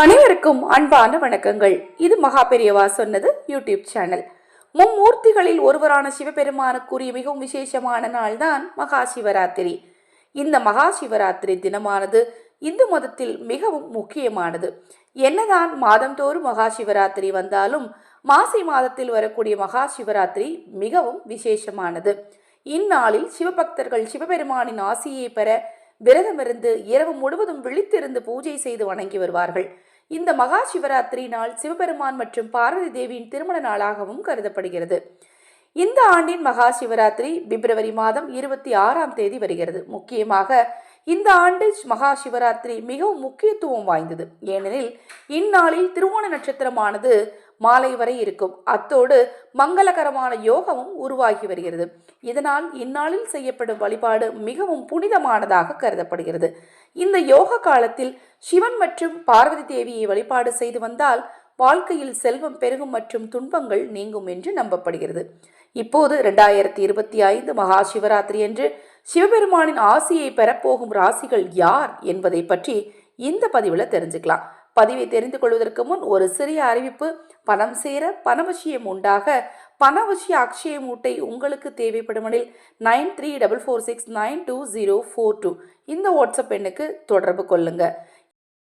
அனைவருக்கும் அன்பான வணக்கங்கள். இது மகா பெரியவா சொன்னது யூடியூப் சேனல். மும்மூர்த்திகளில் ஒருவரான சிவபெருமானுக்குரிய மிகவும் விசேஷமான நாள்தான் மகா சிவராத்திரி. இந்த மகா சிவராத்திரி தினமானது இந்து மதத்தில் மிகவும் முக்கியமானது. என்னதான் மாதந்தோறும் மகா சிவராத்திரி வந்தாலும் மாசி மாதத்தில் வரக்கூடிய மகா சிவராத்திரி மிகவும் விசேஷமானது. இந்நாளில் சிவபக்தர்கள் சிவபெருமானின் ஆசியை பெற விரதமிருந்து இரவு முழுவதும் விழித்திருந்து பூஜை செய்து வணங்கி வருவார்கள். இந்த மகா சிவராத்திரி நாள் சிவபெருமான் மற்றும் பார்வதி தேவியின் திருமண நாளாகவும் கருதப்படுகிறது. இந்த ஆண்டின் மகா சிவராத்திரி பிப்ரவரி மாதம் இருபத்தி ஆறாம் தேதி வருகிறது. முக்கியமாக இந்த ஆண்டு மகா சிவராத்திரி மிகவும் முக்கியத்துவம் வாய்ந்தது. ஏனெனில் இந்நாளில் திருவோண நட்சத்திரமானது மாலை வரை இருக்கும். அத்தோடு மங்களகரமான யோகமும் உருவாகி வருகிறது. இதனால் இந்நாளில் செய்யப்படும் வழிபாடு மிகவும் புனிதமானதாக கருதப்படுகிறது. இந்த யோக காலத்தில் சிவன் மற்றும் பார்வதி தேவியை வழிபாடு செய்து வந்தால் வாழ்க்கையில் செல்வம் பெருகும் மற்றும் துன்பங்கள் நீங்கும் என்று நம்பப்படுகிறது. இப்போது இரண்டாயிரத்தி இருபத்தி ஐந்து மகா சிவராத்திரி என்று சிவபெருமானின் ஆசியை பெறப்போகும் ராசிகள் யார் என்பதை பற்றி இந்த பதிவில் தெரிஞ்சுக்கலாம். பதிவை தெரிந்து கொள்வதற்கு முன் ஒரு சிறிய அறிவிப்பு. பணம் சேர பணவசியம் உண்டாக பணவசிய அக்ஷய மூட்டை உங்களுக்கு தேவைப்படுமெனில் nine three double four six nine two zero four two இந்த வாட்ஸ்அப் எண்ணுக்கு தொடர்பு கொள்ளுங்க.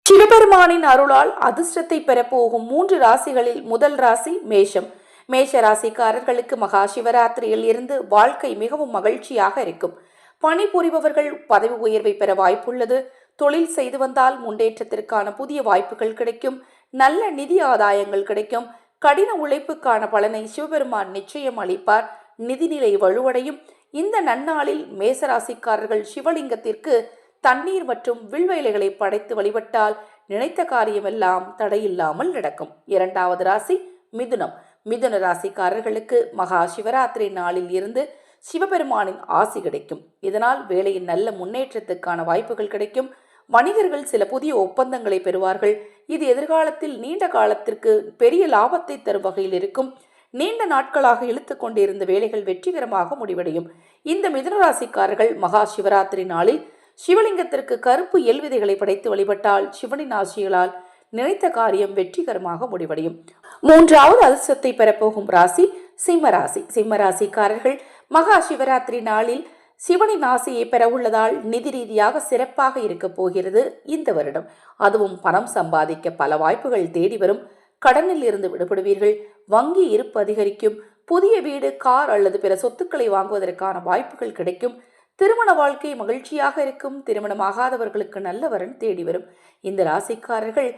சிவபெருமானின் அருளால் அதிர்ஷ்டத்தை பெறப்போகும் மூன்று ராசிகளில் முதல் ராசி மேஷம். மேஷ ராசிக்காரர்களுக்கு மகா சிவராத்திரியில் இருந்து வாழ்க்கை மிகவும் மகிழ்ச்சியாக இருக்கும். பணிபுரிபவர்கள் பதவி உயர்வை பெற வாய்ப்புள்ளது. தொழில் செய்து வந்தால் முன்னேற்றத்திற்கான புதிய வாய்ப்புகள் கிடைக்கும். நல்ல நிதி ஆதாயங்கள் கிடைக்கும். கடின உழைப்புக்கான பலனை சிவபெருமான் நிச்சயம் அளிப்பார். நிதிநிலை வலுவடையும். இந்த நன்னாளில் மேசராசிக்காரர்கள் சிவலிங்கத்திற்கு தண்ணீர் மற்றும் வில்வேலைகளை படைத்து வழிபட்டால் நினைத்த காரியமெல்லாம் தடையில்லாமல் நடக்கும். இரண்டாவது ராசி மிதுனம். மிதுன ராசிக்காரர்களுக்கு மகா சிவராத்திரி நாளில் இருந்து சிவபெருமானின் ஆசி கிடைக்கும். இதனால் வேலையின் நல்ல முன்னேற்றத்துக்கான வாய்ப்புகள் கிடைக்கும். வணிகர்கள் சில புதிய ஒப்பந்தங்களை பெறுவார்கள். இது எதிர்காலத்தில் நீண்ட காலத்திற்கு பெரிய லாபத்தை தரும் வகையில் இருக்கும். நீண்ட நாட்களாக இழுத்து கொண்டிருந்த வேலைகள் வெற்றிகரமாக முடிவடையும். இந்த மிதுனராசிக்காரர்கள் மகா சிவராத்திரி நாளில் சிவலிங்கத்திற்கு கருப்பு எல் விதைகளை படைத்து வழிபட்டால் சிவனின் ஆசிகளால் நினைத்த காரியம் வெற்றிகரமாக முடிவடையும். மூன்றாவது அதிர்ஷ்டத்தை பெறப்போகும் ராசி சிம்மராசி. சிம்மராசிக்காரர்கள் மகா சிவராத்திரி நாளில் சிவனின் ஆசையை பெற உள்ளதால் நிதி ரீதியாக சிறப்பாக இருக்க போகிறது இந்த வருடம். அதுவும் பணம் சம்பாதிக்க பல வாய்ப்புகள் தேடி வரும். கடனில் இருந்து விடுபடுவீர்கள். வங்கி இருப்பு அதிகரிக்கும். புதிய வீடு கார் அல்லது பிற சொத்துக்களை வாங்குவதற்கான வாய்ப்புகள் கிடைக்கும். திருமண வாழ்க்கை மகிழ்ச்சியாக இருக்கும். திருமணமாகாதவர்களுக்கு நல்ல வரன் தேடி வரும். இந்த ராசிக்காரர்கள்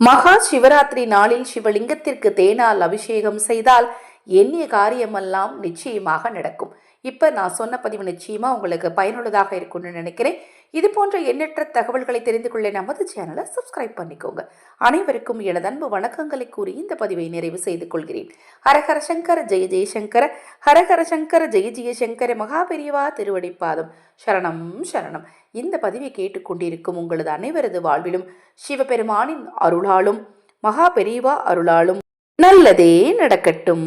மகா சிவராத்திரி நாளில் சிவலிங்கத்திற்கு தேனால் அபிஷேகம் செய்தால் எண்ணிய காரியமெல்லாம் நிச்சயமாக நடக்கும். இப்போ நான் சொன்ன பதிவு நிச்சயமாக உங்களுக்கு பயனுள்ளதாக இருக்கும்னு நினைக்கிறேன். இது போன்ற எண்ணற்ற தகவல்களை தெரிந்து கொள்ள நமது சேனலை சப்ஸ்கிரைப் பண்ணிக்கோங்க. அனைவருக்கும் எனது அன்பு வணக்கங்களை கூறி இந்த பதிவை நிறைவு செய்து கொள்கிறேன். ஹரஹர சங்கர ஜெய ஜெயசங்கர ஹரஹர சங்கர ஜெய ஜெயசங்கர மகாபெரியவா திருவடிப்பாதம் சரணம் சரணம். இந்த பதிவை கேட்டுக்கொண்டிருக்கும் உங்களது அனைவரது வாழ்விலும் சிவபெருமானின் அருளாலும் மகா பெரியவா அருளாலும் நல்லதே நடக்கட்டும்.